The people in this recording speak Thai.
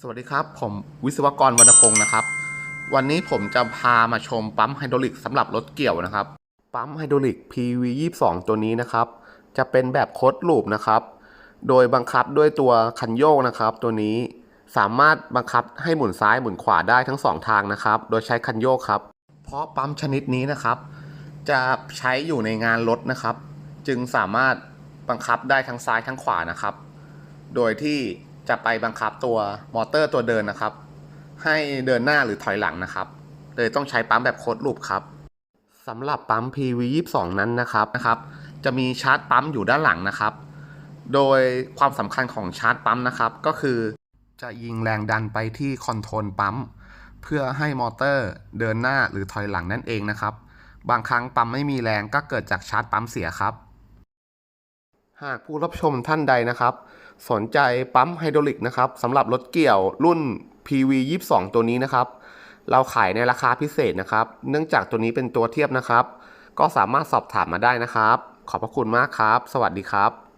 สวัสดีครับ ผมวิศวกรวรรณพงศ์นะครับ วันนี้ผมจะพามาชมปั๊มไฮดรอลิกสำหรับรถเกี่ยวนะครับ ปั๊มไฮดรอลิก PV22 ตัวนี้นะครับ จะเป็นแบบโคดลูปนะครับ โดยบังคับด้วยตัวคันโยกนะครับ ตัวนี้สามารถบังคับให้หมุนซ้ายหมุนขวาได้ทั้งสองทางนะครับ โดยใช้คันโยกครับ เพราะปั๊มชนิดนี้นะครับ จะใช้อยู่ในงานรถนะครับ จึงสามารถบังคับได้ทั้งซ้ายทั้งขวานะครับ โดยที่ จะไปบังคับตัวมอเตอร์ตัวเดินนะครับ ให้เดินหน้าหรือถอยหลังนะครับ เลยต้องใช้ปั๊มแบบโคดลูปครับสำหรับปั๊ม PV22 นั้นนะครับนะครับ จะมีชาร์จปั๊มอยู่ด้านหลังนะครับ โดยความสำคัญของชาร์จปั๊มนะครับ ก็คือจะยิงแรงดันไปที่คอนโทรลปั๊มเพื่อให้มอเตอร์เดินหน้าหรือถอยหลังนั่นเองนะครับ บางครั้งปั๊มไม่มีแรงก็เกิดจากชาร์จปั๊มเสียครับ หากผู้รับชมท่านใดนะครับ สนใจปั๊มไฮดรอลิกนะครับสำหรับรถเกี่ยวรุ่น PV22 ตัวนี้นะครับ เราขายในราคาพิเศษนะครับ เนื่องจากตัวนี้เป็นตัวเทียบนะครับ ก็สามารถสอบถามมาได้นะครับ ขอบพระคุณมากครับ สวัสดีครับ